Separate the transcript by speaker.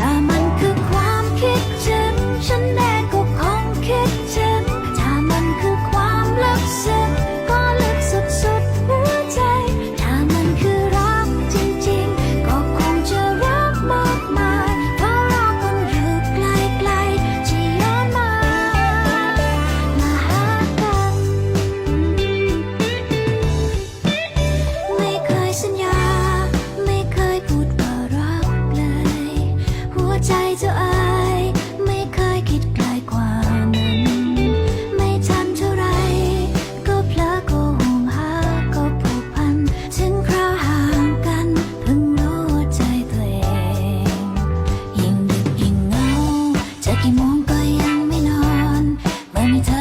Speaker 1: ถ้ามันคือความคิดถึงฉันเองก็คงคิดถึงถ้ามันคือความลึกซึ้งก็ลึกสุดสุดหัวใจ ถ้ามันคือรักจริงๆ ก็คงจะรักมากมายเพราะเราคนอยู่ไกลๆที่ย้อนมามาหากัน ไม่เคยสัญญา กี่โมงก็ยังไม่นอน เมื่อมีเธอ